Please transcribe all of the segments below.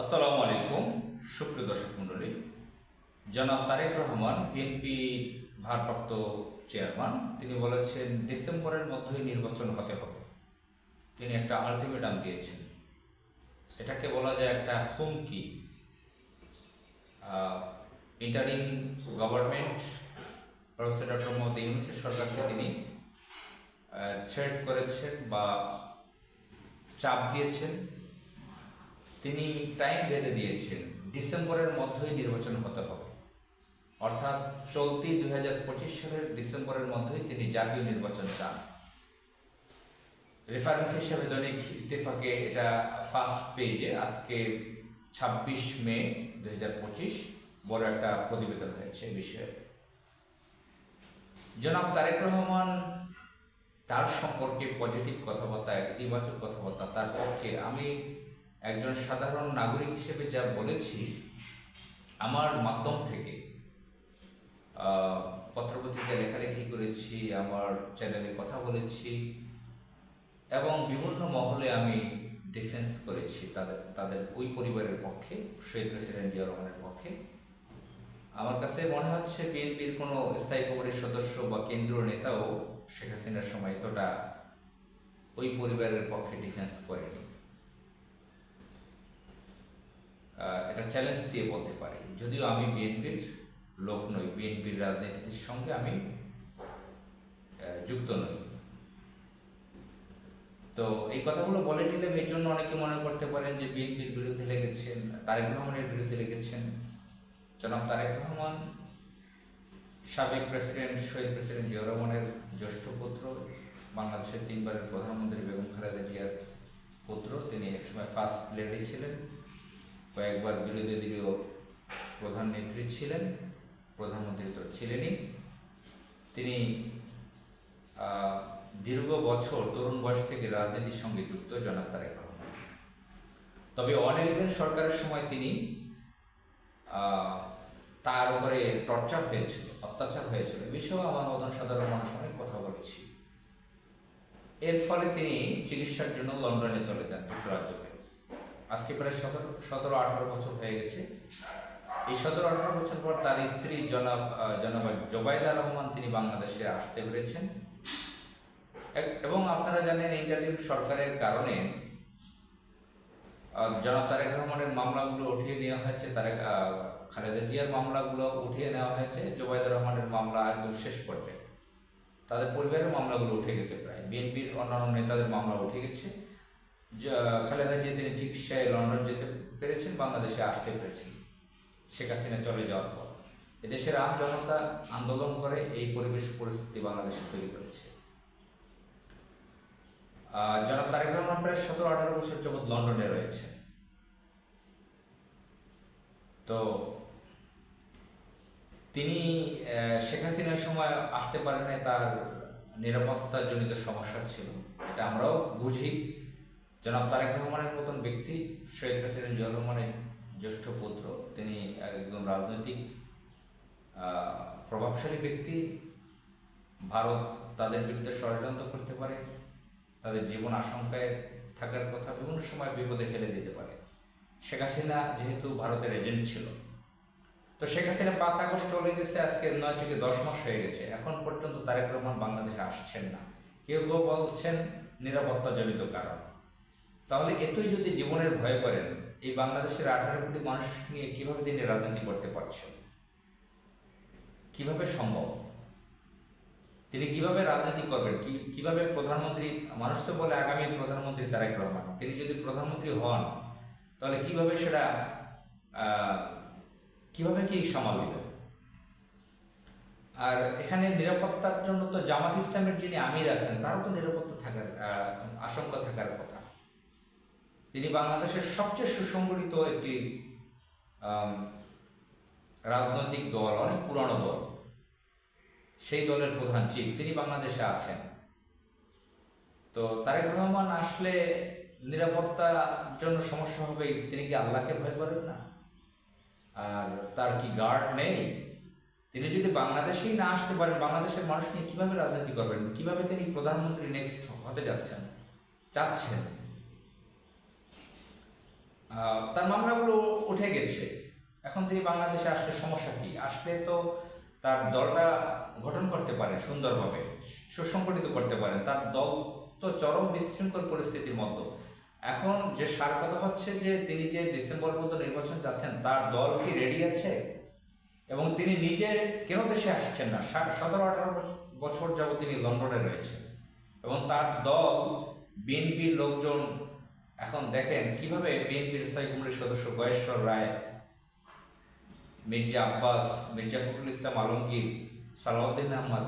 আসসালামু আলাইকুম, সুপ্রিয় দর্শক মণ্ডলী। জনাব তারেক রহমান বিএনপি ভারপ্রাপ্ত চেয়ারম্যান, তিনি বলেছেন, ডিসেম্বরের মধ্যেই নির্বাচন হতে হবে। তিনি একটা আলটিমেটাম দিয়েছেন। এটাকে বলা যায় একটা হুমকি। Interim government professor doctor Mohammad ইউনুসের সরকারকে তিনি থ্রেড করেছেন বা চাপ দিয়েছেন। তিনি টাইম বেঁধে দিয়েছেন। ডিসেম্বরের মধ্যেই নির্বাচন হতে হবে। অর্থাৎ চলতি দুই হাজার পঁচিশ সালের ডিসেম্বরের মধ্যেই তিনি জাতীয় নির্বাচন চান। রেফারেন্স হিসেবে দৈনিক ইত্তেফাকে এটা ফার্স্ট পেজে আজকে ছাব্বিশ মে দুই হাজার পঁচিশ বড় একটা প্রতিবেদন হয়েছে বিষয়ে। জনাব তারেক রহমান তার সম্পর্কে পজিটিভ কথাবার্তা ইতিবাচক কথাবার্তা তার পক্ষে আমি একজন সাধারণ নাগরিক হিসেবে যা বলেছি আমার মাধ্যম থেকে পত্রপত্রিকা লেখালেখি করেছি, আমার চ্যানেলে কথা বলেছি, এবং বিভিন্ন মহলে আমি ডিফেন্স করেছি তাদের তাদের ওই পরিবারের পক্ষে, শহীদ প্রেসিডেন্ট জিয়া রহমানের পক্ষে। আমার কাছে মনে হচ্ছে বিএনপির কোনো স্থায়ী কমিটির সদস্য বা কেন্দ্রীয় নেতাও শেখ হাসিনার সময় এতটা ওই পরিবারের পক্ষে ডিফেন্স করেনি। এটা চ্যালেঞ্জ দিয়ে বলতে পারি। যদিও আমি বিএনপির লোক নই, বিএনপির রাজনীতির সঙ্গে আমি যুক্ত নই। তো এই কথাগুলো বলে নিলাম, এই জন্য অনেকে মনে করতে পারেন যে বিএনপির বিরুদ্ধে লেগেছেন, তারেক রহমানের বিরুদ্ধে লেগেছেন। জনাব তারেক রহমান, সাবেক প্রেসিডেন্ট, শহীদ প্রেসিডেন্ট জিয়া রহমানের জ্যেষ্ঠ পুত্র, বাংলাদেশের তিনবারের প্রধানমন্ত্রী বেগম খালেদা জিয়ার পুত্র, তিনি একসময় ফার্স্ট লেডি ছিলেন। কয়েকবার বিরোধী দলীয় প্রধান নেত্রী ছিলেন, প্রধানমন্ত্রী তো ছিলেনই। তিনি দীর্ঘ বছর তরুণ বয়স থেকে রাজনীতির সঙ্গে যুক্ত জনাব তারেক রহমান। তবে অন ইলেভেন সরকারের সময় তিনি তার উপরে টর্চার হয়েছিল অত্যাচার হয়েছিল। এ বিষয়েও আমার মতন সাধারণ মানুষ অনেক কথা বলেছি। এর ফলে তিনি চিকিৎসার জন্য লন্ডনে চলে যান যুক্তরাজ্যতে। আজকে প্রায় সতেরো সতেরো, আঠারো বছর হয়ে গেছে। এই সতেরো, আঠারো বছর পর তার স্ত্রী জনাব জনাব জোবাইদা রহমান, তিনি বাংলাদেশে আসতে পেরেছেন। এবং আপনারা জানেন, ইন্টারিম সরকারের কারণে জনাব তারেক রহমানের মামলাগুলো উঠিয়ে নেওয়া হয়েছে, তারেক খালেদা জিয়ার মামলাগুলো উঠিয়ে নেওয়া হয়েছে জোবাইদা রহমানের মামলা একদম শেষ পর্যায়ে। তাদের পরিবারের মামলাগুলো উঠে গেছে প্রায়। বিএনপির অন্যান্য নেতাদের মামলা উঠে গেছে। খালেদা জিয়া তিনি চিকিৎসায় লন্ডন যেতে পেরেছেন, বাংলাদেশে আসতে পেরেছেন। শেখ হাসিনা চলে যাওয়ার পর। এদেশের আম জনতা আন্দোলন করে এই পরিবেশ পরিস্থিতি বাংলাদেশে তৈরি করেছে। জনাব তারেক রহমান প্রায় সতেরো আঠারো বছর যাবৎ লন্ডনে রয়েছে। তো তিনি শেখ হাসিনার সময় আসতে পারেন তার নিরাপত্তাজনিত সমস্যা ছিল। এটা আমরাও বুঝি। জনাব তারেক রহমানের মতন ব্যক্তি শহীদ প্রেসিডেন্ট জিয়া রহমানের জ্যেষ্ঠ পুত্র, তিনি একজন রাজনৈতিক প্রভাবশালী ব্যক্তি। ভারত তাদের বিরুদ্ধে ষড়যন্ত্র করতে পারে, তাদের জীবন আশঙ্কায় থাকার কথা বিভিন্ন সময় বিপদে ফেলে দিতে পারে। শেখ হাসিনা যেহেতু ভারতের এজেন্ট ছিল। তো শেখ হাসিনা পাঁচ আগস্ট চলে গেছে, আজকে নয় থেকে দশ মাস হয়ে গেছে। এখন পর্যন্ত তারেক রহমান বাংলাদেশে আসছেন না। কেউ কেউ বলছেন নিরাপত্তাজনিত কারণ। তাহলে এতই যদি জীবনের ভয় করেন, এই বাংলাদেশের আঠারো কোটি মানুষ নিয়ে কীভাবে তিনি রাজনীতি করতে পারছেন? কীভাবে সম্ভব? তিনি কীভাবে রাজনীতি করবেন? কি, কীভাবে প্রধানমন্ত্রী, মানুষ তো বলে আগামী প্রধানমন্ত্রী তারেক রহমান। তিনি যদি প্রধানমন্ত্রী হন, তাহলে কীভাবে সেটা কীভাবে কি সামাল দিবেন? আর এখানে নিরাপত্তার জন্য তো জামাত ইসলামের যিনি আমির আছেন, তারও তো নিরাপত্তা থাকার আশঙ্কা থাকার কথা। তিনি বাংলাদেশের সবচেয়ে সুসংগঠিত একটি রাজনৈতিক দল, অনেক পুরানো দল। সেই দলের প্রধান চিফ, তিনি বাংলাদেশে আছেন। তো তারেক রহমান আসলে নিরাপত্তার জন্য সমস্যা হবে, তিনি কি আল্লাহকে ভয় করেন না? আর তার কি গার্ড নেই? তিনি যদি বাংলাদেশেই না আসতে পারেন, বাংলাদেশের মানুষ নিয়ে কীভাবে রাজনীতি করবেন? কীভাবে তিনি প্রধানমন্ত্রী নেক্সট হতে যাচ্ছেন? চাচ্ছেন? তার মামলাগুলো উঠে গেছে। এখন তিনি বাংলাদেশে আসলে সমস্যা কি? আসলে তো তার দলটা গঠন করতে পারে সুন্দরভাবে, সুসংগঠিত করতে পারেন তার দল তো চরম বিশৃঙ্খল পরিস্থিতির মতো এখন যে সার কথা হচ্ছে যে তিনি যে ডিসেম্বর পর্যন্ত নির্বাচন যাচ্ছেন তার দল কি রেডি আছে? এবং তিনি নিজে কেন দেশে আসছেন না? সতেরো আঠারো বছর যাবত তিনি লন্ডনে রয়েছেন। এবং তার দল বিএনপির লোকজন এখন দেখেন কীভাবে বিএনপির স্থায়ী কমিটির সদস্য গয়েশ্বর রায়, মির্জা আব্বাস, মির্জা ফখরুল ইসলাম আলমগীর, সালাউদ্দিন আহমদ,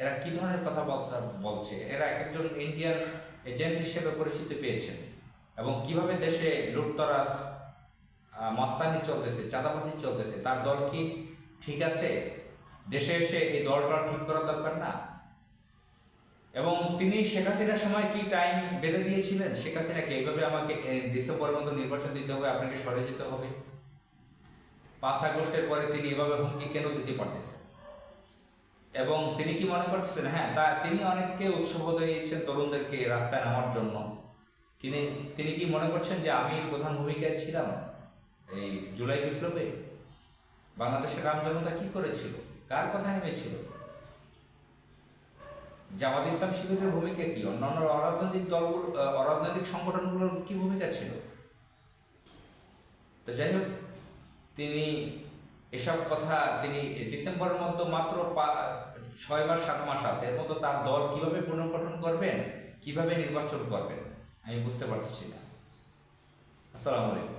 এরা কি ধরনের কথাবার্তা বলছে? এরা এক একজন ইন্ডিয়ান এজেন্ট হিসেবে পরিচিতি পেয়েছেন। এবং কীভাবে দেশে লুটতরাস মাস্তানি চলতেছে, চাঁদাবাজি চলতেছে, তার দল কি ঠিক আছে? দেশে এসে এই দলটা ঠিক করা দরকার না? এবং তিনি শেখ হাসিনার সময় কি টাইম বেঁধে দিয়েছিলেন? শেখ হাসিনাকে এইভাবে আমাকে এ, ডিসেম্বরের মতো নির্বাচন দিতে হবে আপনাকে সরে যেতে হবে। পাঁচ আগস্টের পরে তিনি এভাবে হুমকি কেন দিতে পারতেছেন? এবং তিনি কি মনে করতেছেন? হ্যাঁ তা তিনি অনেককে উৎসাহ দিয়েছেন তরুণদেরকে রাস্তায় নামার জন্য। তিনি তিনি কি মনে করছেন যে আমি প্রধান ভূমিকায় ছিলাম? এই জুলাই বিপ্লবে? বাংলাদেশের রাম জনতা কি করেছিল? কার কথা নেমেছিল? জামাত ইসলাম শিবিরের ভূমিকা কি? অন্যান্য অরাজনৈতিক দলগুলো অরাজনৈতিক সংগঠনগুলোর কি ভূমিকা ছিল? তো যাই হোক, তিনি এসব কথা তিনি ডিসেম্বরের মধ্যে মাত্র ছয় মাস সাত মাস আছে। এর মতো তার দল কীভাবে পুনর্গঠন করবেন, কীভাবে নির্বাচন করবেন, আমি বুঝতে পারতেছি না। আসসালামু আলাইকুম।